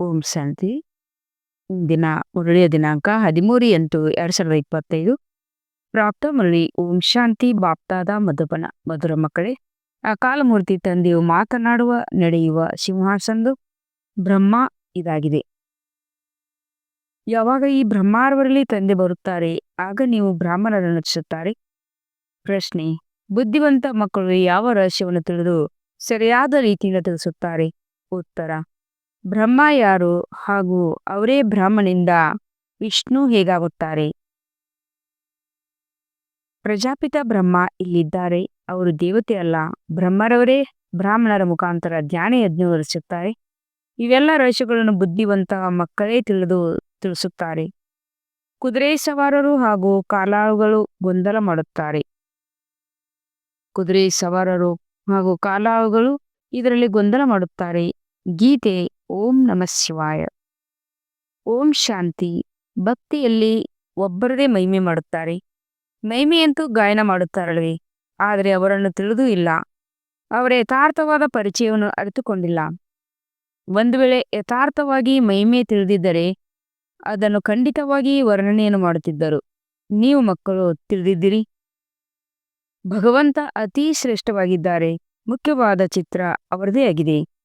ಓಂ ಶಾಂತಿ. ದಿನ, ಮುರಳಿಯ ದಿನಾಂಕ ಹದಿಮೂರು ಎಂಟು, ಎರಡು ಸಾವಿರದ ಇಪ್ಪತ್ತೈದು. ಪ್ರಾಪ್ತ ಮುರಳಿ, ಓಂ ಶಾಂತಿ, ಬಾಪ್ತಾದ ಮಧುಬನ. ಮಧುರ ಮಕ್ಕಳೇ ಆ ಕಾಲಮೂರ್ತಿ ತಂದೆಯು ಮಾತನಾಡುವ, ನಡೆಯುವ ಸಿಂಹಾಸನದು ಬ್ರಹ್ಮ ಇದಾಗಿದೆ. ಯಾವಾಗ ಈ ಬ್ರಹ್ಮಾರವರಲ್ಲಿ ತಂದೆ ಬರುತ್ತಾರೆ, ಆಗ ನೀವು ಬ್ರಾಹ್ಮಣರನ್ನು ರಚಿಸುತ್ತಾರೆ. ಪ್ರಶ್ನೆ, ಬುದ್ಧಿವಂತ ಮಕ್ಕಳು ಯಾವ ರಹಸ್ಯವನ್ನು ತಿಳಿದು, ಸರಿಯಾದ ರೀತಿಯಿಂದ ತಿಳಿಸುತ್ತಾರೆ? ಉತ್ತರ ಬ್ರಹ್ಮ ಯಾರು ಹಾಗೂ ಅವರೇ ಬ್ರಾಹ್ಮಣಿಂದ ವಿಷ್ಣು ಹೇಗಾಗುತ್ತಾರೆ? ಪ್ರಜಾಪಿತ ಬ್ರಹ್ಮ ಇಲ್ಲಿದ್ದಾರೆ. ಅವರು ದೇವತೆ ಅಲ್ಲ. ಬ್ರಹ್ಮರವರೇ ಬ್ರಾಹ್ಮಣರ ಮುಖಾಂತರ ಧ್ಯಾನ ಯಜ್ಞ ವರಿಸುತ್ತಾರೆ ಇವೆಲ್ಲ ರಹಸ್ಯಗಳನ್ನು ಬುದ್ಧಿವಂತ ಮಕ್ಕಳೇ ತಿಳಿದು ತಿಳಿಸುತ್ತಾರೆ. ಕುದುರೆ ಸವಾರರು ಹಾಗೂ ಕಾಲಾಳುಗಳು ಗೊಂದಲ ಮಾಡುತ್ತಾರೆ. ಕುದುರೆ ಸವಾರರು ಹಾಗೂ ಕಾಲಾಳುಗಳು ಇದರಲ್ಲಿ ಗೊಂದಲ ಮಾಡುತ್ತಾರೆ. ಗೀತೆ ಓಂ ನಮ ಶಿವಾಯ. ಓಂ ಶಾಂತಿ. ಭಕ್ತಿಯಲ್ಲಿ ಒಬ್ಬರದೇ ಮಹಿಮೆ ಮಾಡುತ್ತಾರೆ. ಮಹಿಮೆಯಂತೂ ಗಾಯನ ಮಾಡುತ್ತಾರಲ್ವೇ? ಆದರೆ ಅವರನ್ನು ತಿಳಿದೂ ಇಲ್ಲ. ಅವರ ಯಥಾರ್ಥವಾದ ಪರಿಚಯವನ್ನು ಅರಿತುಕೊಂಡಿಲ್ಲ. ಒಂದು ವೇಳೆ ಯಥಾರ್ಥವಾಗಿ ಮಹಿಮೆ ತಿಳಿದಿದ್ದರೆ ಅದನ್ನು ಖಂಡಿತವಾಗಿ ವರ್ಣನೆಯನ್ನು ಮಾಡುತ್ತಿದ್ದರು. ನೀವು ಮಕ್ಕಳು ತಿಳಿದಿದ್ದೀರಿ? ಭಗವಂತ ಅತಿ ಶ್ರೇಷ್ಠವಾಗಿದ್ದಾರೆ. ಮುಖ್ಯವಾದ ಚಿತ್ರ ಅವರದೇ ಆಗಿದೆ.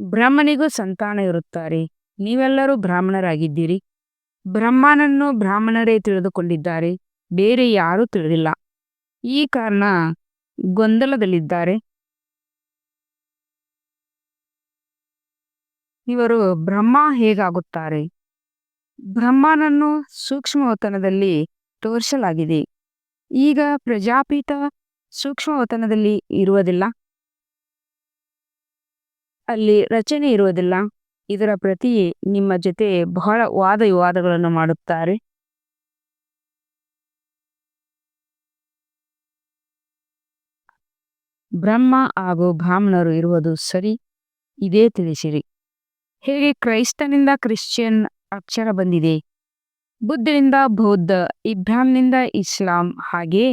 ಬ್ರಹ್ಮನಿಗೂ ಸಂತಾನ ಇರುತ್ತಾರೆ ನೀವೆಲ್ಲರೂ ಬ್ರಾಹ್ಮಣರಾಗಿದ್ದೀರಿ. ಬ್ರಹ್ಮನನ್ನು ಬ್ರಾಹ್ಮಣರೇ ತಿಳಿದುಕೊಂಡಿದ್ದಾರೆ. ಬೇರೆ ಯಾರೂ ತಿಳಿದಿಲ್ಲ. ಈ ಕಾರಣ ಗೊಂದಲದಲ್ಲಿದ್ದಾರೆ. ಇವರು ಬ್ರಹ್ಮ ಹೇಗಾಗುತ್ತಾರೆ? ಬ್ರಹ್ಮನನ್ನು ಸೂಕ್ಷ್ಮವತನದಲ್ಲಿ ತೋರಿಸಲಾಗಿದೆ. ಈಗ ಪ್ರಜಾಪೀತ ಸೂಕ್ಷ್ಮವತನದಲ್ಲಿ ಇರುವುದಿಲ್ಲ. ಅಲ್ಲಿ ರಚನೆ ಇರುವುದಿಲ್ಲ. ಇದರ ಪ್ರತಿ ನಿಮ್ಮ ಜೊತೆ ಬಹಳ ವಾದ ವಿವಾದಗಳನ್ನು ಮಾಡುತ್ತಾರೆ. ಬ್ರಹ್ಮ ಹಾಗೂ ಬ್ರಾಹ್ಮಣರು ಇರುವುದು ಸರಿ. ಇದೇ ತಿಳಿಸಿರಿ. ಹೇಗೆ ಕ್ರೈಸ್ತನಿಂದ ಕ್ರಿಶ್ಚಿಯನ್ ಅಕ್ಷರ ಬಂದಿದೆ? ಬುದ್ಧನಿಂದ ಬೌದ್ಧ ಇಬ್ರಾಹಿಂನಿಂದ ಇಸ್ಲಾಂ ಹಾಗೆ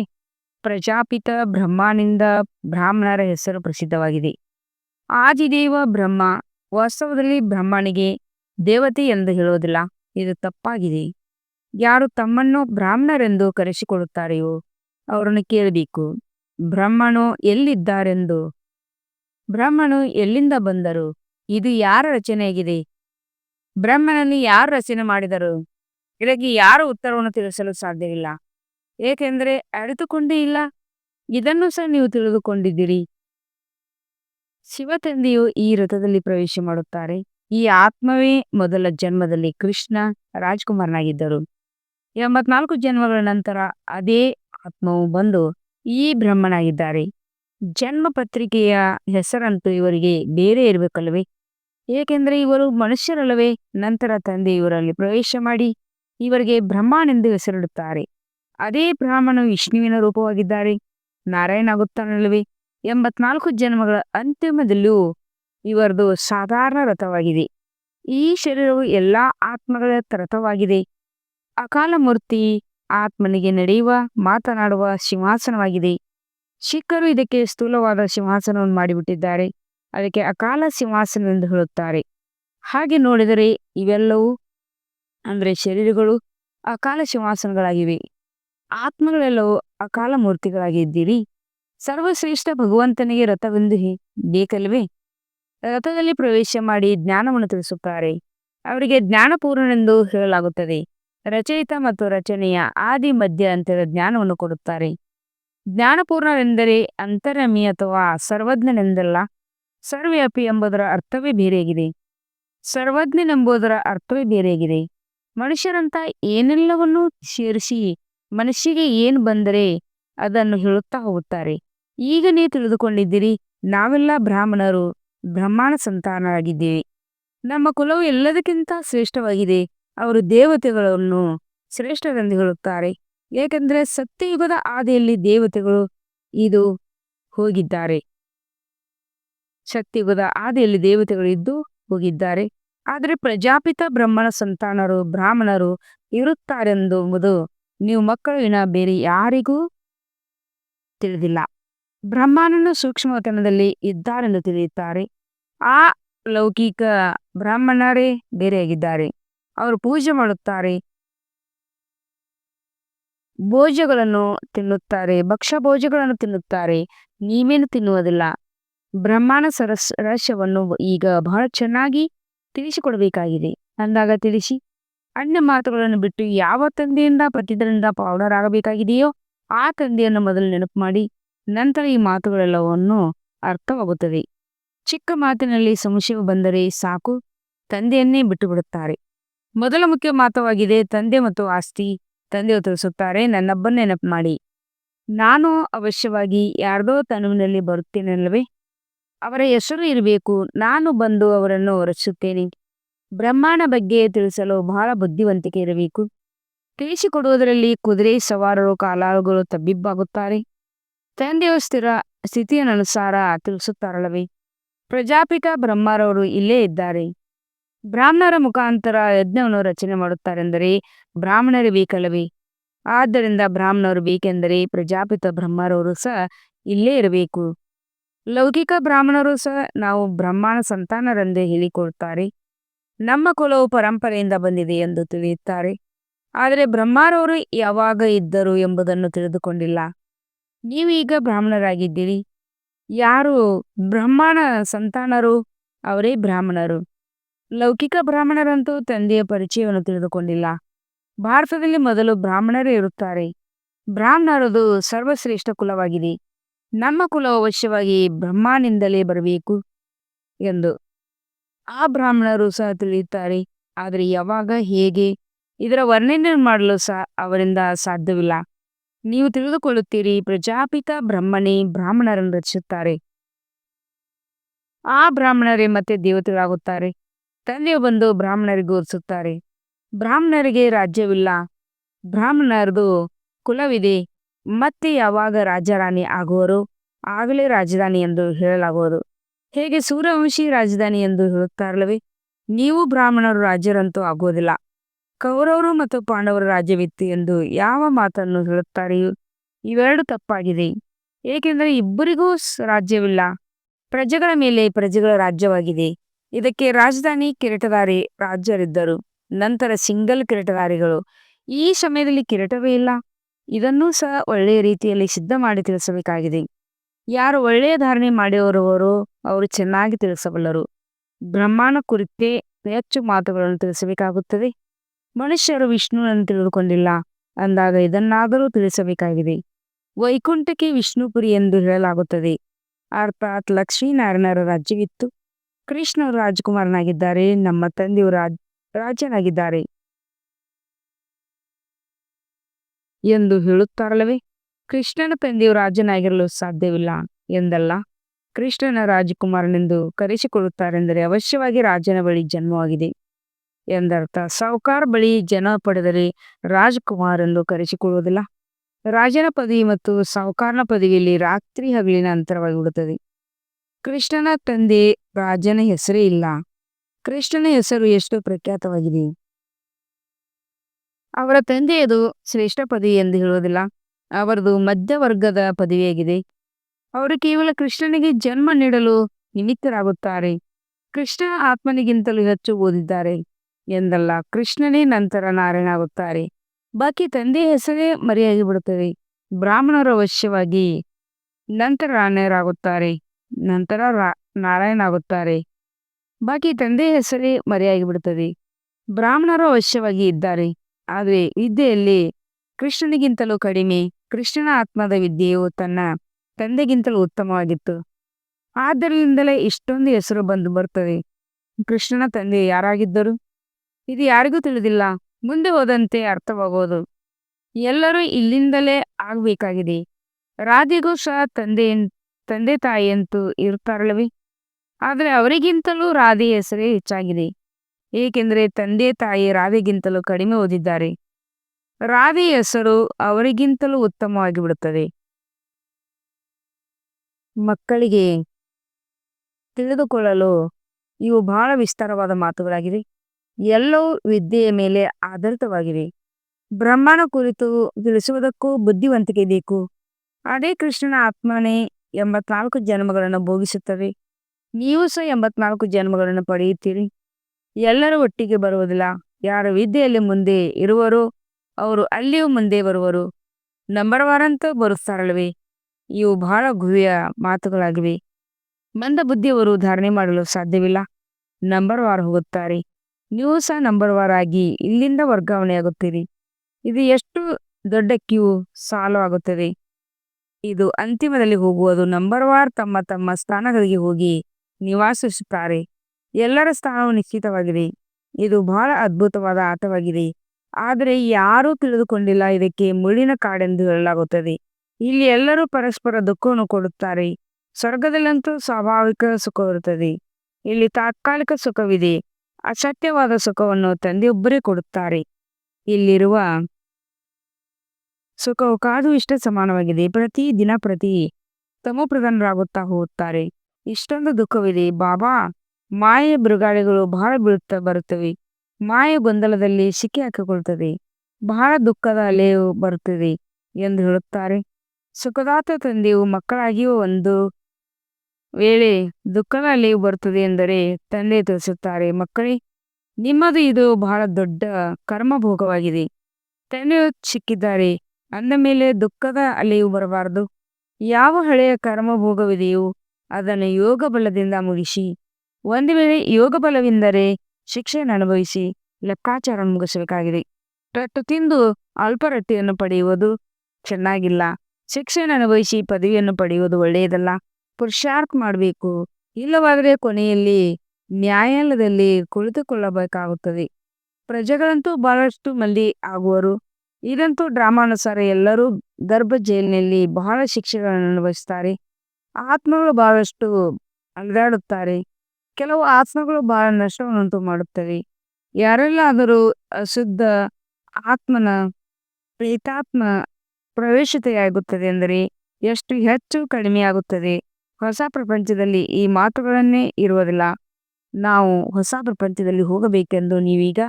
ಪ್ರಜಾಪಿತ ಬ್ರಹ್ಮನಿಂದ ಬ್ರಾಹ್ಮಣರ ಹೆಸರು ಪ್ರಸಿದ್ಧವಾಗಿದೆ. ಆದಿದೇವ ಬ್ರಹ್ಮ ವಾಸ್ತವದಲ್ಲಿ ಬ್ರಹ್ಮನಿಗೆ ದೇವತೆ ಎಂದು ಹೇಳುವುದಿಲ್ಲ. ಇದು ತಪ್ಪಾಗಿದೆ. ಯಾರು ತಮ್ಮನ್ನು ಬ್ರಾಹ್ಮಣರೆಂದು ಕರೆಸಿಕೊಳ್ಳುತ್ತಾರೆಯೋ ಅವರನ್ನು ಕೇಳಬೇಕು. ಬ್ರಹ್ಮನು ಎಲ್ಲಿದ್ದಾರೆಂದು. ಬ್ರಹ್ಮನು ಎಲ್ಲಿಂದ ಬಂದರು? ಇದು ಯಾರ ರಚನೆಯಾಗಿದೆ? ಬ್ರಹ್ಮನಲ್ಲಿ ಯಾರು ರಚನೆ ಮಾಡಿದರು? ಇದಕ್ಕೆ ಯಾರು ಉತ್ತರವನ್ನು ತಿಳಿಸಲು ಸಾಧ್ಯವಿಲ್ಲ. ಏಕೆಂದರೆ ಅರಿತುಕೊಂಡೇ ಇಲ್ಲ. ಇದನ್ನು ಸಹ ನೀವು ತಿಳಿದುಕೊಂಡಿದ್ದೀರಿ. ಶಿವತಂದೆಯು ಈ ರಥದಲ್ಲಿ ಪ್ರವೇಶ ಮಾಡುತ್ತಾರೆ. ಈ ಆತ್ಮವೇ ಮೊದಲ ಜನ್ಮದಲ್ಲಿ ಕೃಷ್ಣ ರಾಜ್ಕುಮಾರನಾಗಿದ್ದರು. ಎಂಬತ್ನಾಲ್ಕು ಜನ್ಮಗಳ ನಂತರ ಅದೇ ಆತ್ಮವು ಬಂದು ಈ ಬ್ರಹ್ಮನಾಗಿದ್ದಾರೆ. ಜನ್ಮ ಪತ್ರಿಕೆಯ ಹೆಸರಂತೂ ಇವರಿಗೆ ಬೇರೆ ಇರಬೇಕಲ್ಲವೇ? ಏಕೆಂದರೆ ಇವರು ಮನುಷ್ಯರಲ್ಲವೇ? ನಂತರ ತಂದೆ ಇವರಲ್ಲಿ ಪ್ರವೇಶ ಮಾಡಿ ಇವರಿಗೆ ಬ್ರಹ್ಮನೆಂದು ಹೆಸರಿಡುತ್ತಾರೆ. ಅದೇ ಬ್ರಾಹ್ಮಣ ವಿಷ್ಣುವಿನ ರೂಪವಾಗಿದ್ದಾರೆ. ನಾರಾಯಣ ಆಗುತ್ತಾನಲ್ಲವೇ? ಎಂಬತ್ನಾಲ್ಕು ಜನ್ಮಗಳ ಅಂತಿಮದಲ್ಲೂ ಇವರದು ಸಾಧಾರಣ ರಥವಾಗಿದೆ. ಈ ಶರೀರವು ಎಲ್ಲ ಆತ್ಮಗಳ ರಥವಾಗಿದೆ. ಅಕಾಲ ಮೂರ್ತಿ ಆತ್ಮನಿಗೆ ನಡೆಯುವ, ಮಾತನಾಡುವ ಸಿಂಹಾಸನವಾಗಿದೆ. ಶಿಖರು ಇದಕ್ಕೆ ಸ್ಥೂಲವಾದ ಸಿಂಹಾಸನವನ್ನು ಮಾಡಿಬಿಟ್ಟಿದ್ದಾರೆ. ಅದಕ್ಕೆ ಅಕಾಲ ಸಿಂಹಾಸನ ಎಂದು ಹೇಳುತ್ತಾರೆ. ಹಾಗೆ ನೋಡಿದರೆ ಇವೆಲ್ಲವೂ ಅಂದರೆ ಶರೀರಗಳು ಅಕಾಲ ಸಿಂಹಾಸನಗಳಾಗಿವೆ. ಆತ್ಮಗಳೆಲ್ಲವೂ ಅಕಾಲ ಮೂರ್ತಿಗಳಾಗಿದ್ದೀರಿ. ಸರ್ವಶ್ರೇಷ್ಠ ಭಗವಂತನಿಗೆ ರಥವೆಂದು ಬೇಕಲ್ವೇ? ರಥದಲ್ಲಿ ಪ್ರವೇಶ ಮಾಡಿ ಜ್ಞಾನವನ್ನು ತಿಳಿಸುತ್ತಾರೆ. ಅವರಿಗೆ ಜ್ಞಾನಪೂರ್ಣನೆಂದು ಹೇಳಲಾಗುತ್ತದೆ. ರಚಯಿತ ಮತ್ತು ರಚನೆಯ ಆದಿ ಮಧ್ಯ ಅಂತ್ಯದ ಜ್ಞಾನವನ್ನು ಕೊಡುತ್ತಾರೆ. ಜ್ಞಾನಪೂರ್ಣರೆಂದರೆ ಅಂತರಮಿ ಅಥವಾ ಸರ್ವಜ್ಞನೆಂದಲ್ಲ. ಸರ್ವ್ಯಾಪಿ ಎಂಬುದರ ಅರ್ಥವೇ ಬೇರೆಯಾಗಿದೆ. ಸರ್ವಜ್ಞನೆಂಬುದರ ಅರ್ಥವೇ ಬೇರೆಯಾಗಿದೆ. ಮನುಷ್ಯರಂತ ಏನೆಲ್ಲವನ್ನೂ ಸೇರಿಸಿ ಮನುಷ್ಯಗೆ ಏನು ಬಂದರೆ ಅದನ್ನು ಹೇಳುತ್ತಾ ಹೋಗುತ್ತಾರೆ. ಈಗ ನೀವು ತಿಳಿದುಕೊಂಡಿದ್ದೀರಿ, ನಾವೆಲ್ಲ ಬ್ರಾಹ್ಮಣರು ಬ್ರಹ್ಮಾಂಡ ಸಂತಾನರಾಗಿದ್ದೀವಿ. ನಮ್ಮ ಕುಲವು ಎಲ್ಲದಕ್ಕಿಂತ ಶ್ರೇಷ್ಠವಾಗಿದೆ, ಅವರು ದೇವತೆಗಳನ್ನು ಶ್ರೇಷ್ಠರೆಂದು ಹೇಳುತ್ತಾರೆ. ಏಕೆಂದರೆ ಸತ್ಯಯುಗದ ಆದಿಯಲ್ಲಿ ದೇವತೆಗಳು ಇದು ಹೋಗಿದ್ದಾರೆ. ಸತ್ಯಯುಗದ ಆದಿಯಲ್ಲಿ ದೇವತೆಗಳು ಇದ್ದು ಹೋಗಿದ್ದಾರೆ. ಆದರೆ ಪ್ರಜಾಪಿತ ಬ್ರಹ್ಮಣ ಸಂತಾನರು, ಬ್ರಾಹ್ಮಣರು ಇರುತ್ತಾರೆಂದು ನೀವು ಮಕ್ಕಳು ಬೇರೆ ಯಾರಿಗೂ ತಿಳಿದಿಲ್ಲ. ಬ್ರಹ್ಮನನ್ನು ಸೂಕ್ಷ್ಮತನದಲ್ಲಿ ಇದ್ದಾರೆಂದು ತಿಳಿಯುತ್ತಾರೆ. ಆ ಲೌಕಿಕ ಬ್ರಾಹ್ಮಣರೇ ಬೇರೆಯಾಗಿದ್ದಾರೆ. ಅವರು ಪೂಜೆ ಮಾಡುತ್ತಾರೆ. ಭೋಜಗಳನ್ನು ತಿನ್ನುತ್ತಾರೆ. ಭಕ್ಷ್ಯ ಭೋಜಗಳನ್ನು ತಿನ್ನುತ್ತಾರೆ. ನೀವೇನು ತಿನ್ನುವುದಿಲ್ಲ. ಬ್ರಹ್ಮಾಂಡ ಸರಸ್, ರಹಸ್ಯವನ್ನು ಈಗ ಬಹಳ ಚೆನ್ನಾಗಿ ತಿಳಿಸಿಕೊಡಬೇಕಾಗಿದೆ. ಅಂದಾಗ ತಿಳಿಸಿ ಅಣ್ಣ ಮಾತುಗಳನ್ನು ಬಿಟ್ಟು ಯಾವ ತಂದೆಯಿಂದ ಪ್ರತಿದರಿಂದ ಪೌಡರ್ ಆಗಬೇಕಾಗಿದೆಯೋ ಆ ತಂದೆಯನ್ನು ಮೊದಲು ನೆನಪು ಮಾಡಿ. ನಂತರ ಈ ಮಾತುಗಳೆಲ್ಲವನ್ನು ಅರ್ಥವಾಗುತ್ತದೆ ಚಿಕ್ಕ ಮಾತಿನಲ್ಲಿ ಸಂಶಯ ಬಂದರೆ ಸಾಕು, ತಂದೆಯನ್ನೇ ಬಿಟ್ಟು ಬಿಡುತ್ತಾರೆ ಮೊದಲ ಮುಖ್ಯ ಮಾತವಾಗಿದೆ, ತಂದೆ ಮತ್ತು ಆಸ್ತಿ. ತಂದೆ ತಿಳಿಸುತ್ತಾರೆ ನನ್ನಬ್ಬನ ನೆನಪು ಮಾಡಿ. ನಾನು ಅವಶ್ಯವಾಗಿ ಯಾರ್ದೋ ತನುವಿನಲ್ಲಿ ಬರುತ್ತೇನಲ್ಲವೇ? ಅವರ ಹೆಸರು ಇರಬೇಕು, ನಾನು ಬಂದು ಅವರನ್ನು ರಚಿಸುತ್ತೇನೆ ಬ್ರಹ್ಮಾಂಡ ಬಗ್ಗೆ ತಿಳಿಸಲು ಬಹಳ ಬುದ್ಧಿವಂತಿಕೆ ಇರಬೇಕು. ತಿಳಿಸಿಕೊಡುವುದರಲ್ಲಿ ಕುದುರೆ, ಸವಾರರು, ಕಾಲಾಳುಗಳು ತಬ್ಬಿಬ್ಬಾಗುತ್ತಾರೆ. ತಂದೆಯು ಸ್ಥಿರ ಸ್ಥಿತಿಯನುಸಾರ ತಿಳಿಸುತ್ತಾರಲ್ಲವೇ? ಪ್ರಜಾಪಿತ ಬ್ರಹ್ಮರವರು ಇಲ್ಲೇ ಇದ್ದಾರೆ. ಬ್ರಾಹ್ಮಣರ ಮುಖಾಂತರ ಯಜ್ಞವನ್ನು ರಚನೆ ಮಾಡುತ್ತಾರೆಂದರೆ ಬ್ರಾಹ್ಮಣರು ಬೇಕಲ್ಲವೇ? ಆದ್ದರಿಂದ ಬ್ರಾಹ್ಮಣರು ಬೇಕೆಂದರೆ ಪ್ರಜಾಪಿತ ಬ್ರಹ್ಮರವರು ಸಹ ಇಲ್ಲೇ ಇರಬೇಕು. ಲೌಕಿಕ ಬ್ರಾಹ್ಮಣರು ಸಹ ನಾವು ಬ್ರಹ್ಮಾಂಡ ಸಂತಾನರೆಂದೇ ಹೇಳಿಕೊಡುತ್ತಾರೆ. ನಮ್ಮ ಕುಲವು ಪರಂಪರೆಯಿಂದ ಬಂದಿದೆ ಎಂದು ತಿಳಿಯುತ್ತಾರೆ. ಆದರೆ ಬ್ರಹ್ಮರವರು ಯಾವಾಗ ಇದ್ದರು ಎಂಬುದನ್ನು ತಿಳಿದುಕೊಂಡಿಲ್ಲ. ನೀವು ಈಗ ಬ್ರಾಹ್ಮಣರಾಗಿದ್ದೀರಿ. ಯಾರು ಬ್ರಾಹ್ಮಣ ಸಂತಾನರು? ಅವರೇ ಬ್ರಾಹ್ಮಣರು. ಲೌಕಿಕ ಬ್ರಾಹ್ಮಣರಂತೂ ತಂದೆಯ ಪರಿಚಯವನ್ನು ತಿಳಿದುಕೊಂಡಿಲ್ಲ. ಭಾರತದಲ್ಲಿ ಮೊದಲು ಬ್ರಾಹ್ಮಣರೇ ಇರುತ್ತಾರೆ. ಬ್ರಾಹ್ಮಣರದು ಸರ್ವಶ್ರೇಷ್ಠ ಕುಲವಾಗಿದೆ. ನಮ್ಮ ಕುಲ ಅವಶ್ಯವಾಗಿ ಬ್ರಹ್ಮನಿಂದಲೇ ಬರಬೇಕು ಎಂದು ಆ ಬ್ರಾಹ್ಮಣರು ಸಹ ತಿಳಿಯುತ್ತಾರೆ. ಆದರೆ ಯಾವಾಗ, ಹೇಗೆ, ಇದರ ವರ್ಣನೆ ಮಾಡಲು ಸಹ ಅವರಿಂದ ಸಾಧ್ಯವಿಲ್ಲ. ನೀವು ತಿಳಿದುಕೊಳ್ಳುತ್ತೀರಿ, ಪ್ರಜಾಪಿತ ಬ್ರಹ್ಮನೇ ಬ್ರಾಹ್ಮಣರನ್ನು ರಚಿಸುತ್ತಾರೆ. ಆ ಬ್ರಾಹ್ಮಣರೇ ಮತ್ತೆ ದೇವತೆಗಳಾಗುತ್ತಾರೆ. ತಂದೆಯು ಬಂದು ಬ್ರಾಹ್ಮಣರಿಗೆ ಓದಿಸುತ್ತಾರೆ ಬ್ರಾಹ್ಮಣರಿಗೆ ರಾಜ್ಯವಿಲ್ಲ. ಬ್ರಾಹ್ಮಣರದು ಕುಲವಿದೆ. ಮತ್ತೆ ಯಾವಾಗ ರಾಜರಾಣಿ ಆಗುವರು? ಆಗಲೇ ರಾಜಧಾನಿ ಎಂದು ಹೇಳಲಾಗುವುದು. ಹೇಗೆ ಸೂರ್ಯವಂಶಿ ರಾಜಧಾನಿ ಎಂದು ಹೇಳುತ್ತಾರಲ್ಲವೇ? ನೀವು ಬ್ರಾಹ್ಮಣರು ರಾಜರಂತೂ ಆಗುವುದಿಲ್ಲ. ಕೌರವರು ಮತ್ತು ಪಾಂಡವರ ರಾಜ್ಯವಿತ್ತು ಎಂದು ಯಾವ ಮಾತನ್ನು ಹೇಳುತ್ತಾರೆಯೋ ಇವೆರಡು ತಪ್ಪಾಗಿದೆ. ಏಕೆಂದರೆ ಇಬ್ಬರಿಗೂ ರಾಜ್ಯವಿಲ್ಲ. ಪ್ರಜೆಗಳ ಮೇಲೆ ಪ್ರಜೆಗಳ ರಾಜ್ಯವಾಗಿದೆ. ಇದಕ್ಕೆ ರಾಜಧಾನಿ ಕಿರೀಟಧಾರಿ ರಾಜ್ಯರಿದ್ದರು. ನಂತರ ಸಿಂಗಲ್ ಕಿರೀಟಧಾರಿಗಳು. ಈ ಸಮಯದಲ್ಲಿ ಕಿರೀಟವೇ ಇಲ್ಲ. ಇದನ್ನು ಸಹ ಒಳ್ಳೆಯ ರೀತಿಯಲ್ಲಿ ಸಿದ್ಧ ಮಾಡಿ ತಿಳಿಸಬೇಕಾಗಿದೆ. ಯಾರು ಒಳ್ಳೆಯ ಧಾರಣೆ ಮಾಡಿರುವವರು ಅವರು ಚೆನ್ನಾಗಿ ತಿಳಿಸಬಲ್ಲರು. ಬ್ರಹ್ಮಾಂಡ ಕುರಿತೇ ಹೆಚ್ಚು ಮಾತುಗಳನ್ನು ತಿಳಿಸಬೇಕಾಗುತ್ತದೆ. ಮನುಷ್ಯರು ವಿಷ್ಣುವನ್ನು ತಿಳಿದುಕೊಂಡಿಲ್ಲ. ಅಂದಾಗ ಇದನ್ನಾದರೂ ತಿಳಿಸಬೇಕಾಗಿದೆ. ವೈಕುಂಠಕ್ಕೆ ವಿಷ್ಣುಪುರಿ ಎಂದು ಹೇಳಲಾಗುತ್ತದೆ. ಅರ್ಥಾತ್ ಲಕ್ಷ್ಮೀನಾರಾಯಣರ ರಾಜ್ಯವಿತ್ತು. ಕೃಷ್ಣರು ರಾಜಕುಮಾರನಾಗಿದ್ದಾರೆ. ನಮ್ಮ ತಂದೆಯು ರಾಜ್, ರಾಜನಾಗಿದ್ದಾರೆ. ಎಂದು ಹೇಳುತ್ತಾರಲ್ಲವೇ? ಕೃಷ್ಣನ ತಂದೆಯು ರಾಜನಾಗಿರಲು ಸಾಧ್ಯವಿಲ್ಲ ಎಂದಲ್ಲ. ಕೃಷ್ಣನ ರಾಜಕುಮಾರನೆಂದು ಕರೆಸಿಕೊಳ್ಳುತ್ತಾರೆಂದರೆ ಅವಶ್ಯವಾಗಿ ರಾಜನ ಬಳಿ ಜನ್ಮವಾಗಿದೆ. ಎಂದರ್ಥ. ಸಾವುಕಾರ ಬಳಿ ಜನ ಪಡೆದರೆ ರಾಜಕುಮಾರ್ ಎಂದು ಕರೆಸಿಕೊಳ್ಳುವುದಿಲ್ಲ. ರಾಜನ ಪದವಿ ಮತ್ತು ಸಾವುಕಾರನ ಪದವಿಯಲ್ಲಿ ರಾತ್ರಿ ಹಗಲಿನ ಅಂತರವಾಗಿ ಬಿಡುತ್ತದೆ ಕೃಷ್ಣನ ತಂದೆ ರಾಜನ ಹೆಸರೇ ಇಲ್ಲ. ಕೃಷ್ಣನ ಹೆಸರು ಎಷ್ಟು ಪ್ರಖ್ಯಾತವಾಗಿದೆ. ಅವರ ತಂದೆಯದು ಶ್ರೇಷ್ಠ ಪದವಿ ಎಂದು ಹೇಳುವುದಿಲ್ಲ. ಅವರದು ಮಧ್ಯವರ್ಗದ ಪದವಿಯಾಗಿದೆ. ಅವರು ಕೇವಲ ಕೃಷ್ಣನಿಗೆ ಜನ್ಮ ನೀಡಲು ನಿಮಿತ್ತರಾಗುತ್ತಾರೆ. ಕೃಷ್ಣ ಆತ್ಮನಿಗಿಂತಲೂ ಹೆಚ್ಚು ಓದಿದ್ದಾರೆ. ಎಂದಲ್ಲ. ಕೃಷ್ಣನೇ ನಂತರ ನಾರಾಯಣ ಆಗುತ್ತಾರೆ ಬಾಕಿ ತಂದೆಯ ಹೆಸರೇ ಮರೆಯಾಗಿ ಬಿಡುತ್ತದೆ ಬ್ರಾಹ್ಮಣರು ಅವಶ್ಯವಾಗಿ ನಂತರ ರಾಣ್ಯರಾಗುತ್ತಾರೆ ನಂತರ ರಾ ನಾರಾಯಣ ಆಗುತ್ತಾರೆ ಬಾಕಿ ತಂದೆಯ ಹೆಸರೇ ಮರೆಯಾಗಿ ಬಿಡುತ್ತದೆ ಬ್ರಾಹ್ಮಣರು ಅವಶ್ಯವಾಗಿ ಇದ್ದಾರೆ. ಆದರೆ ವಿದ್ಯೆಯಲ್ಲಿ ಕೃಷ್ಣನಿಗಿಂತಲೂ ಕಡಿಮೆ. ಕೃಷ್ಣನ ಆತ್ಮದ ವಿದ್ಯೆಯು ತನ್ನ ತಂದೆಗಿಂತಲೂ ಉತ್ತಮವಾಗಿತ್ತು. ಆದ್ದರಿಂದಲೇ ಇಷ್ಟೊಂದು ಹೆಸರು ಬಂದು ಬರ್ತದೆ ಕೃಷ್ಣನ ತಂದೆ ಯಾರಾಗಿದ್ದರು? ಇದು ಯಾರಿಗೂ ತಿಳಿದಿಲ್ಲ. ಮುಂದೆ ಹೋದಂತೆ ಅರ್ಥವಾಗೋದು. ಎಲ್ಲರೂ ಇಲ್ಲಿಂದಲೇ ಆಗಬೇಕಾಗಿದೆ. ರಾಧೆಗೂ ಸಹ ತಂದೆ ತಂದೆ ತಾಯಿಯಂತೂ ಇರ್ತಾರಲ್ಲವೇ ಆದರೆ ಅವರಿಗಿಂತಲೂ ರಾಧೆ ಹೆಸರೇ ಹೆಚ್ಚಾಗಿದೆ. ಏಕೆಂದರೆ ತಂದೆ ತಾಯಿ ರಾಧೆಗಿಂತಲೂ ಕಡಿಮೆ ಓದಿದ್ದಾರೆ. ರಾಧೆ ಹೆಸರು ಅವರಿಗಿಂತಲೂ ಉತ್ತಮವಾಗಿ ಬಿಡುತ್ತದೆ ಮಕ್ಕಳಿಗೆ ತಿಳಿದುಕೊಳ್ಳಲು ಇವು ಬಹಳ ವಿಸ್ತಾರವಾದ ಮಾತುಗಳಾಗಿವೆ. ಎಲ್ಲವೂ ವಿದ್ಯೆಯ ಮೇಲೆ ಆಧಾರಿತವಾಗಿವೆ. ಬ್ರಹ್ಮನ ಕುರಿತು ತಿಳಿಸುವುದಕ್ಕೂ ಬುದ್ಧಿವಂತಿಕೆ ಬೇಕು. ಅದೇ ಕೃಷ್ಣನ ಆತ್ಮನೇ ಎಂಬತ್ನಾಲ್ಕು ಜನ್ಮಗಳನ್ನು ಭೋಗಿಸುತ್ತವೆ. ನೀವು ಸಹ ಎಂಬತ್ನಾಲ್ಕು ಜನ್ಮಗಳನ್ನು ಪಡೆಯುತ್ತೀರಿ. ಎಲ್ಲರೂ ಒಟ್ಟಿಗೆ ಬರುವುದಿಲ್ಲ. ಯಾರು ವಿದ್ಯೆಯಲ್ಲಿ ಮುಂದೆ ಇರುವರೋ ಅವರು ಅಲ್ಲಿಯೂ ಮುಂದೆ ಬರುವರು. ನಂಬರ್ ವಾರಂತೂ ಬರುತ್ತಾರಲ್ವೇ ಇವು ಬಹಳ ಗುಹೆಯ ಮಾತುಗಳಾಗಿವೆ. ಮಂದ ಬುದ್ಧಿಯವರು ಧಾರಣೆ ಮಾಡಲು ಸಾಧ್ಯವಿಲ್ಲ. ನಂಬರ್ ವಾರ್ ಹೋಗುತ್ತಾರೆ. ನೀವು ಸಹ ನಂಬರ್ ವಾರ್ ಆಗಿ ಇಲ್ಲಿಂದ ವರ್ಗಾವಣೆಯಾಗುತ್ತೀರಿ ಇದು ಎಷ್ಟು ದೊಡ್ಡ ಕ್ಯೂ ಸಾಲು ಆಗುತ್ತದೆ. ಇದು ಅಂತಿಮದಲ್ಲಿ ಹೋಗುವುದು ನಂಬರ್ ವಾರ್ ತಮ್ಮ ತಮ್ಮ ಸ್ಥಾನಗಳಿಗೆ ಹೋಗಿ ನಿವಾಸಿಸುತ್ತಾರೆ. ಎಲ್ಲರ ಸ್ಥಾನವು ನಿಶ್ಚಿತವಾಗಿದೆ. ಇದು ಬಹಳ ಅದ್ಭುತವಾದ ಆಟವಾಗಿದೆ. ಆದರೆ ಯಾರೂ ತಿಳಿದುಕೊಂಡಿಲ್ಲ ಇದಕ್ಕೆ ಮುಳ್ಳಿನ ಕಾಡೆಂದು ಹೇಳಲಾಗುತ್ತದೆ. ಇಲ್ಲಿ ಎಲ್ಲರೂ ಪರಸ್ಪರ ದುಃಖವನ್ನು ಕೊಡುತ್ತಾರೆ. ಸ್ವರ್ಗದಲ್ಲಂತೂ ಸ್ವಾಭಾವಿಕ ಸುಖವಿರುತ್ತದೆ. ಇಲ್ಲಿ ತಾತ್ಕಾಲಿಕ ಸುಖವಿದೆ. ಅಸತ್ಯವಾದ ಸುಖವನ್ನು ತಂದೆಯೊಬ್ಬರೇ ಕೊಡುತ್ತಾರೆ. ಇಲ್ಲಿರುವ ಸುಖವು ಕಾದು ಇಷ್ಟ ಸಮಾನವಾಗಿದೆ. ಪ್ರತಿ ದಿನ ಪ್ರತಿ ತಮೋಪ್ರಧಾನರಾಗುತ್ತಾ ಹೋಗುತ್ತಾರೆ. ಇಷ್ಟೊಂದು ದುಃಖವಿದೆ. ಬಾಬಾ ಮಾಯೆ ಮೃಗಾಳಿಗಳು ಬಹಳ ಬೀಳುತ್ತಾ ಬರುತ್ತವೆ. ಮಾಯೆ ಗೊಂದಲದಲ್ಲಿ ಸಿಕ್ಕಿ ಹಾಕಿಕೊಳ್ಳುತ್ತದೆ. ಬಹಳ ದುಃಖದ ಅಲೆಯು ಬರುತ್ತದೆ ಎಂದು ಹೇಳುತ್ತಾರೆ. ಸುಖದಾತ ತಂದೆಯು ಮಕ್ಕಳಾಗಿಯೂ ಒಂದು ವೇಳೆ ದುಃಖದ ಅಲೆಯು ಬರುತ್ತದೆ ಎಂದರೆ ತಂದೆ ತಿಳಿಸುತ್ತಾರೆ ಮಕ್ಕಳೇ, ನಿಮ್ಮದು ಇದು ಬಹಳ ದೊಡ್ಡ ಕರ್ಮಭೋಗವಾಗಿದೆ. ತಂದೆಯು ಸಿಕ್ಕಿದ್ದಾರೆ, ಅಂದ ಮೇಲೆ ದುಃಖದ ಅಲೆಯು ಬರಬಾರದು. ಯಾವ ಹಳೆಯ ಕರ್ಮಭೋಗವಿದೆಯೋ ಅದನ್ನು ಯೋಗ ಬಲದಿಂದ ಮುಗಿಸಿ, ಒಂದು ವೇಳೆ ಯೋಗ ಬಲವೆಂದರೆ ಶಿಕ್ಷೆಯನ್ನು ಅನುಭವಿಸಿ ಲೆಕ್ಕಾಚಾರ ಮುಗಿಸಬೇಕಾಗಿದೆ. ರಟ್ಟು ತಿಂದು ಅಲ್ಪ ರೊಟ್ಟಿಯನ್ನು ಪಡೆಯುವುದು ಚೆನ್ನಾಗಿಲ್ಲ. ಶಿಕ್ಷೆಯನ್ನು ಅನುಭವಿಸಿ ಪದವಿಯನ್ನು ಪಡೆಯುವುದು ಒಳ್ಳೆಯದಲ್ಲ. ಪುರುಷಾರ್ಥ ಮಾಡಬೇಕು. ಇಲ್ಲವಾದರೆ ಕೊನೆಯಲ್ಲಿ ನ್ಯಾಯಾಲಯದಲ್ಲಿ ಕುಳಿತುಕೊಳ್ಳಬೇಕಾಗುತ್ತದೆ. ಪ್ರಜೆಗಳಂತೂ ಬಹಳಷ್ಟು ಮಂದಿ ಆಗುವರು. ಇದಂತೂ ಡ್ರಾಮಾನುಸಾರ ಎಲ್ಲರೂ ಗರ್ಭ ಜೈಲಿನಲ್ಲಿ ಬಹಳ ಶಿಕ್ಷೆಗಳನ್ನು ಅನುಭವಿಸ್ತಾರೆ. ಆತ್ಮಗಳು ಬಹಳಷ್ಟು ಅಲ್ಲಾಡುತ್ತಾರೆ ಕೆಲವು ಆತ್ಮಗಳು ಬಹಳ ನಷ್ಟವನ್ನುಂಟು ಮಾಡುತ್ತವೆ. ಯಾರೆಲ್ಲಾದರೂ ಅಶುದ್ಧ ಆತ್ಮನ ಪ್ರೇತಾತ್ಮ ಪ್ರವೇಶತೆಯಾಗುತ್ತದೆ ಎಂದರೆ ಎಷ್ಟು ಹೆಚ್ಚು ಕಡಿಮೆಯಾಗುತ್ತದೆ. ಹೊಸ ಪ್ರಪಂಚದಲ್ಲಿ ಈ ಮಾತುಗಳನ್ನೇ ಇರುವುದಿಲ್ಲ. ನಾವು ಹೊಸ ಪ್ರಪಂಚದಲ್ಲಿ ಹೋಗಬೇಕೆಂದು ನೀವೀಗ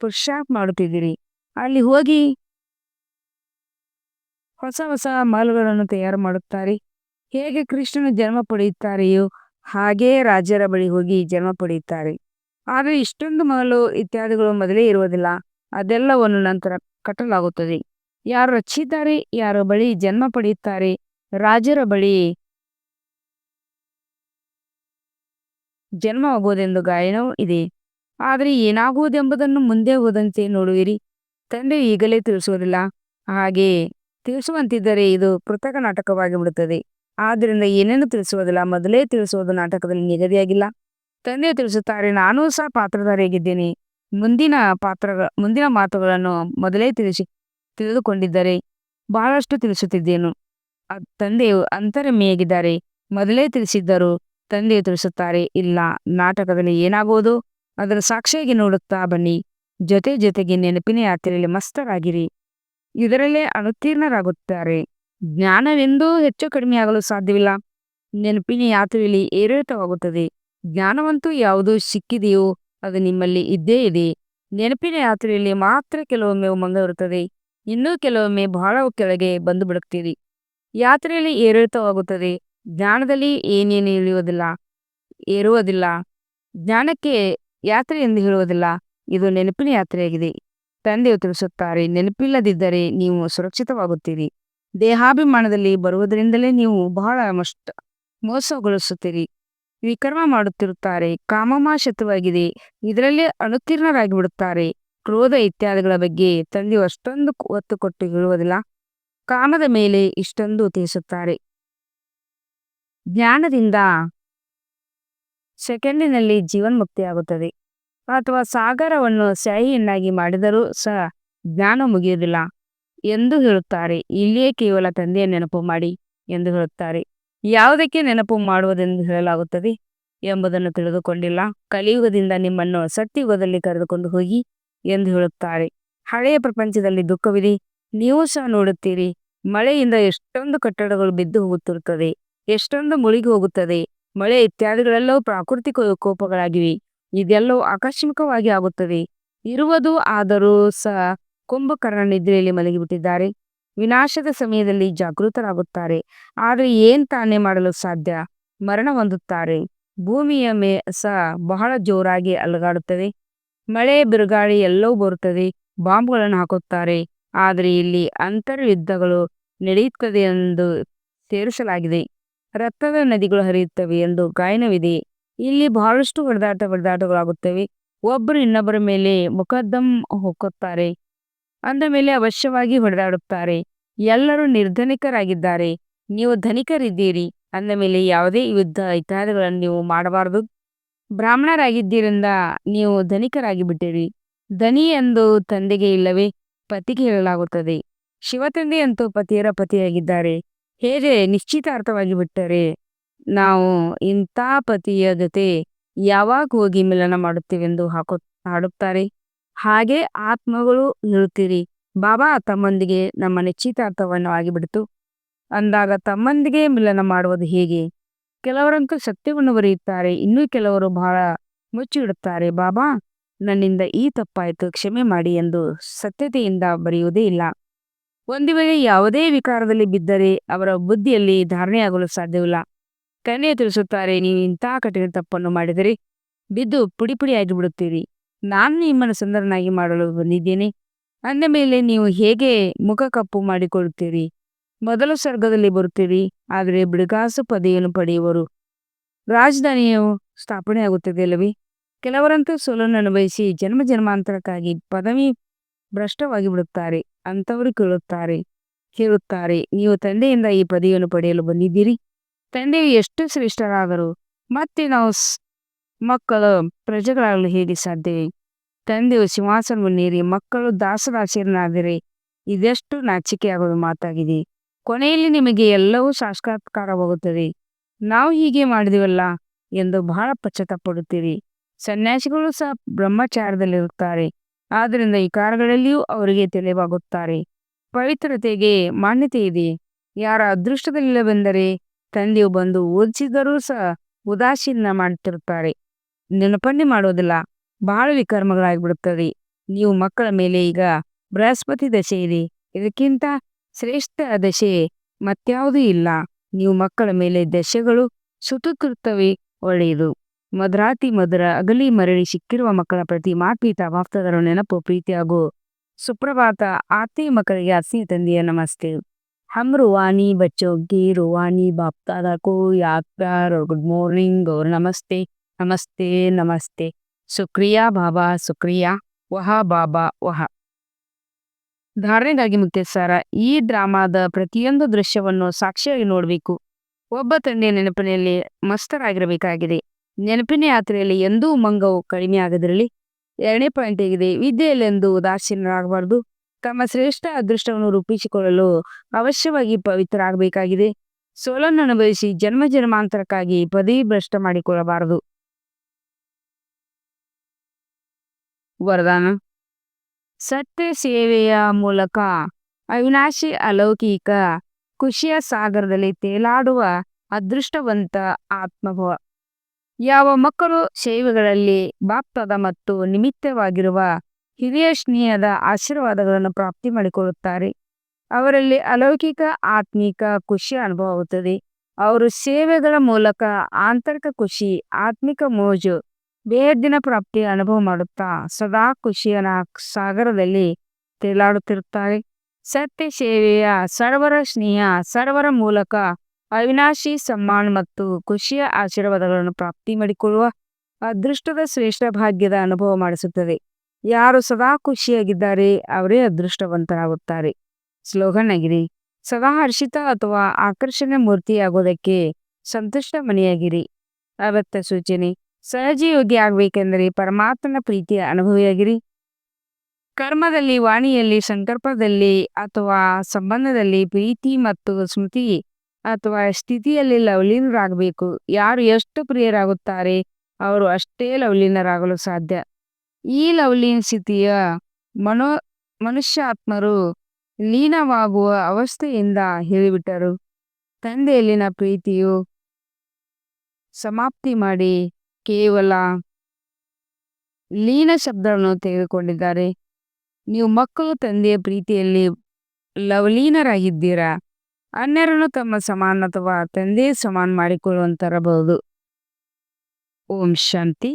ಪುರುಷಾಪ್ ಮಾಡುತ್ತಿದ್ದೀರಿ. ಅಲ್ಲಿ ಹೋಗಿ ಹೊಸ ಹೊಸ ಮಾಲುಗಳನ್ನು ತಯಾರು ಮಾಡುತ್ತಾರೆ. ಹೇಗೆ ಕೃಷ್ಣನ ಜನ್ಮ ಪಡೆಯುತ್ತಾರೆಯೋ ಹಾಗೇ ರಾಜರ ಬಳಿ ಹೋಗಿ ಜನ್ಮ ಪಡೆಯುತ್ತಾರೆ. ಆದರೆ ಇಷ್ಟೊಂದು ಮಾಲು ಇತ್ಯಾದಿಗಳು ಮೊದಲೇ ಇರುವುದಿಲ್ಲ. ಅದೆಲ್ಲವನ್ನು ನಂತರ ಕಟ್ಟಲಾಗುತ್ತದೆ. ಯಾರು ರಚಿಸಿದ್ದಾರೆ ಯಾರ ಬಳಿ ಜನ್ಮ ಪಡೆಯುತ್ತಾರೆ, ರಾಜರ ಬಳಿ ಜನ್ಮವಾಗುವುದೆಂದು ಗಾಯನವೂ ಇದೆ. ಆದರೆ ಏನಾಗುವುದೆಂಬುದನ್ನು ಮುಂದೆ ಹೋದಂತೆ ನೋಡುವಿರಿ. ತಂದೆ ಈಗಲೇ ತಿಳಿಸುವುದಿಲ್ಲ. ಹಾಗೆ ತಿಳಿಸುವಂತಿದ್ದರೆ ಇದು ಕೃತಕ ನಾಟಕವಾಗಿ ಬಿಡುತ್ತದೆ ಆದ್ದರಿಂದ ಏನೇನು ತಿಳಿಸುವುದಿಲ್ಲ. ಮೊದಲೇ ತಿಳಿಸುವುದು ನಾಟಕದಲ್ಲಿ ನಿಗದಿಯಾಗಿಲ್ಲ. ತಂದೆ ತಿಳಿಸುತ್ತಾರೆ, ನಾನೂ ಸಹ ಪಾತ್ರಧಾರಿಯಾಗಿದ್ದೇನೆ. ಮುಂದಿನ ಪಾತ್ರ, ಮುಂದಿನ ಮಾತುಗಳನ್ನು ಮೊದಲೇ ತಿಳಿಸಿ, ತಿಳಿದುಕೊಂಡಿದ್ದರೆ ಬಹಳಷ್ಟು ತಿಳಿಸುತ್ತಿದ್ದೇನು. ತಂದೆಯು ಅಂತರಮಿಯಾಗಿದ್ದಾರೆ. ಮೊದಲೇ ತಿಳಿಸಿದ್ದರು. ತಂದೆಯು ತಿಳಿಸುತ್ತಾರೆ ಇಲ್ಲ, ನಾಟಕದಲ್ಲಿ ಏನಾಗುವುದು? ಅದರ ಸಾಕ್ಷಿಯಾಗಿ ನೋಡುತ್ತಾ ಬನ್ನಿ. ಜೊತೆ ಜೊತೆಗೆ ನೆನಪಿನ ಯಾತ್ರೆಯಲ್ಲಿ ಮಸ್ತರಾಗಿರಿ. ಇದರಲ್ಲೇ ಅನುತ್ತೀರ್ಣರಾಗುತ್ತಾರೆ. ಜ್ಞಾನವೆಂದೂ ಹೆಚ್ಚು ಕಡಿಮೆಯಾಗಲು ಸಾಧ್ಯವಿಲ್ಲ. ನೆನಪಿನ ಯಾತ್ರೆಯಲ್ಲಿ ಏರಿಳಿತವಾಗುತ್ತದೆ. ಜ್ಞಾನವಂತೂ ಯಾವುದು ಸಿಕ್ಕಿದೆಯೋ ಅದು ನಿಮ್ಮಲ್ಲಿ ಇದ್ದೇ ಇದೆ. ನೆನಪಿನ ಯಾತ್ರೆಯಲ್ಲಿ ಮಾತ್ರ ಕೆಲವೊಮ್ಮೆ ಉಮಂಗ ಇನ್ನೂ ಕೆಲವೊಮ್ಮೆ ಬಹಳ ಕೆಳಗೆ ಬಂದು ಬಿಡುತ್ತೀರಿ. ಯಾತ್ರೆಯಲ್ಲಿ ಏರಿಳಿತವಾಗುತ್ತದೆ. ಜ್ಞಾನದಲ್ಲಿ ಏನೇನು ಇಳಿಯುವುದಿಲ್ಲ ಇರುವುದಿಲ್ಲ ಜ್ಞಾನಕ್ಕೆ ಯಾತ್ರೆ ಎಂದು ಹೇಳುವುದಿಲ್ಲ, ಇದು ನೆನಪಿನ ಯಾತ್ರೆಯಾಗಿದೆ. ತಂದೆಯು ತಿಳಿಸುತ್ತಾರೆ, ನೆನಪಿಲ್ಲದಿದ್ದರೆ ನೀವು ಸುರಕ್ಷಿತವಾಗುತ್ತೀರಿ. ದೇಹಾಭಿಮಾನದಲ್ಲಿ ಬರುವುದರಿಂದಲೇ ನೀವು ಬಹಳ ಮಷ್ಟ, ಮೋಸಗೊಳಿಸುತ್ತೀರಿ. ವಿಕರ್ಮ ಮಾಡುತ್ತಿರುತ್ತಾರೆ, ಕಾಮಮಾಶತ್ವವಾಗಿದೆ, ಇದರಲ್ಲಿ ಅನುತ್ತೀರ್ಣರಾಗಿ ಬಿಡುತ್ತಾರೆ ಕ್ರೋಧ ಇತ್ಯಾದಿಗಳ ಬಗ್ಗೆ ತಂದೆಯು ಅಷ್ಟೊಂದು ಒತ್ತು ಕೊಟ್ಟು ಹೇಳುವುದಿಲ್ಲ, ಕಾಮದ ಮೇಲೆ ಇಷ್ಟೊಂದು ತಿಳಿಸುತ್ತಾರೆ ಜ್ಞಾನದಿಂದ ಸೆಕೆಂಡಿನಲ್ಲಿ ಜೀವನ್ಮುಕ್ತಿಯಾಗುತ್ತದೆ ಅಥವಾ ಸಾಗರವನ್ನು ಸ್ಯಾಹಿಯನ್ನಾಗಿ ಮಾಡಿದರೂ ಸಹ ಜ್ಞಾನ ಮುಗಿಯುವುದಿಲ್ಲ ಎಂದು ಹೇಳುತ್ತಾರೆ. ಇಲ್ಲಿಯೇ ಕೇವಲ ತಂದೆಯ ನೆನಪು ಮಾಡಿ ಎಂದು ಹೇಳುತ್ತಾರೆ. ಯಾವುದಕ್ಕೆ ನೆನಪು ಮಾಡುವುದೆಂದು ಹೇಳಲಾಗುತ್ತದೆ ಎಂಬುದನ್ನು ತಿಳಿದುಕೊಂಡಿಲ್ಲ. ಕಲಿಯುಗದಿಂದ ನಿಮ್ಮನ್ನು ಸತ್ಯಯುಗದಲ್ಲಿ ಕರೆದುಕೊಂಡು ಹೋಗಿ ಎಂದು ಹೇಳುತ್ತಾರೆ. ಹಳೆಯ ಪ್ರಪಂಚದಲ್ಲಿ ದುಃಖವಿದೆ, ನೀವು ಸಹ ನೋಡುತ್ತೀರಿ. ಮಳೆಯಿಂದ ಎಷ್ಟೊಂದು ಕಟ್ಟಡಗಳು ಬಿದ್ದು ಹೋಗುತ್ತಿರುತ್ತದೆ ಎಷ್ಟೊಂದು ಮುಳುಗಿ ಹೋಗುತ್ತದೆ ಮಳೆ ಇತ್ಯಾದಿಗಳೆಲ್ಲವೂ ಪ್ರಾಕೃತಿಕ ಕೋಪಗಳಾಗಿವೆ. ಇದೆಲ್ಲವೂ ಆಕಸ್ಮಿಕವಾಗಿ ಆಗುತ್ತದೆ. ಇರುವುದು ಆದರೂ ಸಹ ಕುಂಭಕರ್ಣ ನಿದ್ರೆಯಲ್ಲಿ ಮಲಗಿಬಿಟ್ಟಿದ್ದಾರೆ. ವಿನಾಶದ ಸಮಯದಲ್ಲಿ ಜಾಗೃತರಾಗುತ್ತಾರೆ. ಆದರೆ ಏನ್ ತಾನೇ ಮಾಡಲು ಸಾಧ್ಯ? ಮರಣ ಹೊಂದುತ್ತಾರೆ. ಭೂಮಿಯ ಮೇ ಸಹ ಬಹಳ ಜೋರಾಗಿ ಅಲಗಾಡುತ್ತದೆ. ಮಳೆ, ಬಿರುಗಾಳಿ ಎಲ್ಲವೂ ಬರುತ್ತದೆ. ಬಾಂಬ್ಗಳನ್ನು ಹಾಕುತ್ತಾರೆ. ಆದರೆ ಇಲ್ಲಿ ಅಂತರ್ಯುದ್ಧಗಳು ನಡೆಯುತ್ತದೆ ಎಂದು ಸೇರಿಸಲಾಗಿದೆ ರಕ್ತದ ನದಿಗಳು ಹರಿಯುತ್ತವೆ ಎಂದು ಗಾಯನವಿದೆ. ಇಲ್ಲಿ ಬಹಳಷ್ಟು ಹೊಡೆದಾಟ ಹೊಡೆದಾಟಗಳಾಗುತ್ತವೆ ಒಬ್ಬರು ಇನ್ನೊಬ್ಬರ ಮೇಲೆ ಮುಖದ್ದಮ್ ಹೊಕ್ಕುತ್ತಾರೆ. ಅಂದ ಮೇಲೆ ಅವಶ್ಯವಾಗಿ ಹೊಡೆದಾಡುತ್ತಾರೆ. ಎಲ್ಲರೂ ನಿರ್ಧನಿಕರಾಗಿದ್ದಾರೆ. ನೀವು ಧನಿಕರಿದ್ದೀರಿ. ಅಂದ ಮೇಲೆ ಯಾವುದೇ ಯುದ್ಧ ಇತ್ಯಾದಿಗಳನ್ನು ನೀವು ಮಾಡಬಾರದು. ಬ್ರಾಹ್ಮಣರಾಗಿದ್ದೀರಿಂದ ನೀವು ಧನಿಕರಾಗಿ ಬಿಟ್ಟಿರಿ ಧನಿ ಎಂದು ತಂದೆಗೆ ಇಲ್ಲವೇ? ಪತಿಗೆ ಹೇಳಲಾಗುತ್ತದೆ. ಶಿವತಂದೆಯಂತೂ ಪತಿಯರ ಪತಿಯಾಗಿದ್ದಾರೆ. ಹೇಗೆ ನಿಶ್ಚಿತಾರ್ಥವಾಗಿ ಬಿಟ್ಟರೆ ನಾವು ಇಂಥ ಪತಿಯ ಜೊತೆ ಯಾವಾಗ ಹೋಗಿ ಮಿಲನ ಮಾಡುತ್ತೇವೆಂದು ಹಾಕೋ, ಹಾಡುತ್ತಾರೆ? ಹಾಗೆ ಆತ್ಮಗಳು ಹೇಳುತ್ತೀರಿ ಬಾಬಾ ತಮ್ಮೊಂದಿಗೆ ನಮ್ಮ ನಿಶ್ಚಿತಾರ್ಥವನ್ನು ಆಗಿಬಿಡ್ತು. ಅಂದಾಗ ತಮ್ಮೊಂದಿಗೆ ಮಿಲನ ಮಾಡುವುದು ಹೇಗೆ? ಕೆಲವರಂತೂ ಸತ್ಯವನ್ನು ಬರೆಯುತ್ತಾರೆ. ಇನ್ನೂ ಕೆಲವರು ಬಹಳ ಮುಚ್ಚಿಡುತ್ತಾರೆ. ಬಾಬಾ, ನನ್ನಿಂದ ಈ ತಪ್ಪಾಯಿತು. ಕ್ಷಮೆ ಮಾಡಿ ಎಂದು ಸತ್ಯತೆಯಿಂದ ಬರೆಯುವುದೇ ಇಲ್ಲ. ಒಂದು ವೇಳೆ ಯಾವುದೇ ವಿಕಾರದಲ್ಲಿ ಬಿದ್ದರೆ ಅವರ ಬುದ್ಧಿಯಲ್ಲಿ ಧಾರಣೆಯಾಗಲು ಸಾಧ್ಯವಿಲ್ಲ. ಕಣ್ಣೆ ತಿಳಿಸುತ್ತಾರೆ, ನೀವು ಇಂತಹ ಕಠಿಣ ತಪ್ಪನ್ನು ಮಾಡಿದರೆ ಬಿದ್ದು ಪುಡಿ ಪುಡಿಯಾಗಿ ಬಿಡುತ್ತೀರಿ ನಾನು ನಿಮ್ಮನ್ನು ಸುಂದರನಾಗಿ ಮಾಡಲು ಬಂದಿದ್ದೇನೆ. ಅಂದ ಮೇಲೆ ನೀವು ಹೇಗೆ ಮುಖ ಕಪ್ಪು ಮಾಡಿಕೊಳ್ಳುತ್ತೀರಿ? ಮೊದಲು ಸ್ವರ್ಗದಲ್ಲಿ ಬರುತ್ತೀರಿ, ಆದರೆ ಬಿಡುಗಾಸು ಪದವಿಯನ್ನು ಪಡೆಯುವರು. ರಾಜಧಾನಿಯು ಸ್ಥಾಪನೆಯಾಗುತ್ತದೆ ಅಲ್ಲವೇ? ಕೆಲವರಂತೂ ಸೋಲನ್ನು ಅನುಭವಿಸಿ ಜನ್ಮ ಜನ್ಮಾಂತರಕ್ಕಾಗಿ ಪದವಿ ಭ್ರಷ್ಟವಾಗಿ ಬಿಡುತ್ತಾರೆ ಅಂಥವರು ಕೇಳುತ್ತಾರೆ ಕೇಳುತ್ತಾರೆ, ನೀವು ತಂದೆಯಿಂದ ಈ ಪದವಿಯನ್ನು ಪಡೆಯಲು ಬಂದಿದ್ದೀರಿ. ತಂದೆಯು ಎಷ್ಟು ಶ್ರೇಷ್ಠರಾದರು, ಮತ್ತೆ ನಾವು ಮಕ್ಕಳ ಪ್ರಜೆಗಳಾಗಲು ಹೇಗೆ ಸಾಧ್ಯ? ತಂದೆಯು ಸಿಂಹಾಸನವನ್ನೇರಿ ಮಕ್ಕಳು ದಾಸದಾಸಿಯರನ್ನಾದರೆ ಇದೆಷ್ಟು ನಾಚಿಕೆಯಾಗುವ ಮಾತಾಗಿದೆ. ಕೊನೆಯಲ್ಲಿ ನಿಮಗೆ ಎಲ್ಲವೂ ಸಾಕ್ಷಾತ್ಕಾರವಾಗುತ್ತದೆ. ನಾವು ಹೀಗೆ ಮಾಡಿದೆವಲ್ಲ ಎಂದು ಬಹಳ ಪಶ್ಚಾತ್ತಾಪಡುತ್ತೀರಿ. ಸನ್ಯಾಸಿಗಳು ಸಹ ಬ್ರಹ್ಮಚಾರದಲ್ಲಿರುತ್ತಾರೆ ಆದ್ದರಿಂದ ಈ ಕಾರ್ಯಗಳಲ್ಲಿಯೂ ಅವರಿಗೆ ತಿಳಿವಾಗುತ್ತಾರೆ ಪವಿತ್ರತೆಗೆ ಮಾನ್ಯತೆ ಇದೆ. ಯಾರ ಅದೃಷ್ಟದಲ್ಲಿಲ್ಲವೆಂದರೆ ತಂದೆಯು ಬಂದು ಓದಿಸಿದರೂ ಸಹ ಉದಾಸೀನ ಮಾಡುತ್ತಿರುತ್ತಾರೆ. ನೆನಪನ್ನೇ ಮಾಡೋದಿಲ್ಲ ಬಹಳ ವಿಕರ್ಮಗಳಾಗಿಬಿಡುತ್ತದೆ ನೀವು ಮಕ್ಕಳ ಮೇಲೆ ಈಗ ಬೃಹಸ್ಪತಿ ದಶೆ ಇದೆ. ಇದಕ್ಕಿಂತ ಶ್ರೇಷ್ಠ ದಶೆ ಮತ್ಯಾವುದೂ ಇಲ್ಲ. ನೀವು ಮಕ್ಕಳ ಮೇಲೆ ದಶೆಗಳು ಸುತ್ತುತ್ತಿರುತ್ತವೆ ಒಳ್ಳೆಯದು. ಮದ್ರಾತಿ ಮದುರ ಅಗಲಿ ಮರಳಿ ಸಿಕ್ಕಿರುವ ಮಕ್ಕಳ ಪ್ರತಿ ಮಾಪೀತ ವಾಪ್ತದರ ನೆನಪು, ಪ್ರೀತಿ ಹಾಗೂ ಸುಪ್ರಭಾತ ಆತಿ ಮಕ್ಕಳಿಗೆ ಹಸಿ ತಂದೆಯ ನಮಸ್ತೆ. ಹಮ್ರು ವಾಣಿ ಬಚ್ಚೋ ಬಚ್ಚೋಗಿ ವಾಣಿ ಬಾಪ್ತಾದ ಕೋ ಯಾಕ್ತಾರ್ ಗುಡ್ ಮಾರ್ನಿಂಗ್ ಅವ್ರ ನಮಸ್ತೆ ನಮಸ್ತೆ ನಮಸ್ತೆ. ಸುಕ್ರಿಯಾ ಬಾಬಾ, ಸುಕ್ರಿಯಾ, ವಹ ಬಾಬಾ, ವಹ. ಧಾರಣೆಗಾಗಿ ಮುಖ್ಯ ಸಾರ ಈ ಡ್ರಾಮಾದ ಪ್ರತಿಯೊಂದು ದೃಶ್ಯವನ್ನು ಸಾಕ್ಷಿಯಾಗಿ ನೋಡಬೇಕು. ಒಬ್ಬ ತಂದೆಯ ನೆನಪಿನಲ್ಲಿ ಮಸ್ತರಾಗಿರಬೇಕಾಗಿದೆ. ನೆನಪಿನ ಯಾತ್ರೆಯಲ್ಲಿ ಎಂದೂ ಮಂಗವು ಕಡಿಮೆ ಆಗದಿರಲಿ. ಎರಡನೇ ಪಾಯಿಂಟ್ ಆಗಿದೆ ವಿದ್ಯೆಯಲ್ಲೆಂದು ಉದಾಸೀನರಾಗಬಾರ್ದು. ತಮ್ಮ ಶ್ರೇಷ್ಠ ಅದೃಷ್ಟವನ್ನು ರೂಪಿಸಿಕೊಳ್ಳಲು ಅವಶ್ಯವಾಗಿ ಪವಿತ್ರ ಆಗಬೇಕಾಗಿದೆ ಸೋಲನ್ನು ಅನುಭವಿಸಿ ಜನ್ಮ ಜನ್ಮಾಂತರಕ್ಕಾಗಿ ಪದವಿ ಭ್ರಷ್ಟ ಮಾಡಿಕೊಳ್ಳಬಾರದು. ವರದಾನ. ಸತ್ಯ ಸೇವೆಯ ಮೂಲಕ ಅವಿನಾಶಿ ಅಲೌಕಿಕ ಖುಷಿಯ ಸಾಗರದಲ್ಲಿ ತೇಲಾಡುವ ಅದೃಷ್ಟವಂತ ಆತ್ಮಭವ. ಯಾವ ಮಕ್ಕಳು ಸೇವೆಗಳಲ್ಲಿ ಬಾಪ್ತದ ಮತ್ತು ನಿಮಿತ್ತವಾಗಿರುವ ಹಿರಿಯ ಸ್ನೇಹದ ಆಶೀರ್ವಾದಗಳನ್ನು ಪ್ರಾಪ್ತಿ ಮಾಡಿಕೊಳ್ಳುತ್ತಾರೆ. ಅವರಲ್ಲಿ ಅಲೌಕಿಕ, ಆತ್ಮಿಕ ಖುಷಿ ಅನುಭವವಾಗುತ್ತದೆ. ಅವರು ಸೇವೆಗಳ ಮೂಲಕ ಆಂತರಿಕ ಖುಷಿ, ಆತ್ಮಿಕ ಮೋಜು ಬೇಹದ್ದಿನ ಪ್ರಾಪ್ತಿ ಅನುಭವ ಮಾಡುತ್ತಾ ಸದಾ ಖುಷಿಯ ಸಾಗರದಲ್ಲಿ ತೇಲಾಡುತ್ತಿರುತ್ತಾರೆ. ಸತ್ಯ ಸೇವೆಯ ಸರ್ವರ ಸ್ನೇಹ ಸರ್ವರ ಮೂಲಕ ಅವಿನಾಶಿ, ಸಮ್ಮಾನ ಮತ್ತು ಖುಷಿಯ ಆಶೀರ್ವಾದಗಳನ್ನು ಪ್ರಾಪ್ತಿ ಮಾಡಿಕೊಳ್ಳುವ ಅದೃಷ್ಟದ ಶ್ರೇಷ್ಠ ಭಾಗ್ಯದ ಅನುಭವ ಮಾಡಿಸುತ್ತದೆ. ಯಾರು ಸದಾ ಖುಷಿಯಾಗಿದ್ದಾರೆ, ಅವರೇ ಅದೃಷ್ಟವಂತರಾಗುತ್ತಾರೆ. ಸ್ಲೋಗನ್ ಆಗಿರಿ ಸದಾ ಹರ್ಷಿತ ಅಥವಾ ಆಕರ್ಷಣೆ ಮೂರ್ತಿಯಾಗೋದಕ್ಕೆ ಸಂತುಷ್ಟ ಮನೆಯಾಗಿರಿ. ಅಗತ್ಯ ಸೂಚನೆ ಸಹಜಯೋಗಿ ಆಗಬೇಕೆಂದರೆ ಪರಮಾತ್ಮನ ಪ್ರೀತಿಯ ಅನುಭವಿಯಾಗಿರಿ. ಕರ್ಮದಲ್ಲಿ, ವಾಣಿಯಲ್ಲಿ, ಸಂಕಲ್ಪದಲ್ಲಿ ಅಥವಾ ಸಂಬಂಧದಲ್ಲಿ ಪ್ರೀತಿ ಮತ್ತು ಸ್ಮೃತಿ ಅಥವಾ ಸ್ಥಿತಿಯಲ್ಲಿ ಲವಲೀನರಾಗಬೇಕು, ಯಾರು ಎಷ್ಟು ಪ್ರಿಯರಾಗುತ್ತಾರೆ, ಅವರು ಅಷ್ಟೇ ಲವಲೀನರಾಗಲು ಸಾಧ್ಯ. ಈ ಲವಲೀನ ಸ್ಥಿತಿಯ ಮನೋ, ಮನುಷ್ಯಾತ್ಮರು ಲೀನವಾಗುವ ಅವಸ್ಥೆಯಿಂದ ಹೇಳಿಬಿಟ್ಟರು. ತಂದೆಯಲ್ಲಿನ ಪ್ರೀತಿಯು ಸಮಾಪ್ತಿ ಮಾಡಿ ಕೇವಲ ಲೀನ ಶಬ್ದವನ್ನು ತೆಗೆದುಕೊಂಡಿದ್ದಾರೆ. ನೀವು ಮಕ್ಕಳು ತಂದೆಯ ಪ್ರೀತಿಯಲ್ಲಿ ಲವಲೀನರಾಗಿದ್ದೀರಾ? ಅನ್ಯರನ್ನು ತಮ್ಮ ಸಮಾನ ಅಥವಾ ತಂದೆ ಸಮಾನ ಮಾಡಿಕೊಳ್ಳುವಂತರಬಹುದು. ಓಂ ಶಾಂತಿ.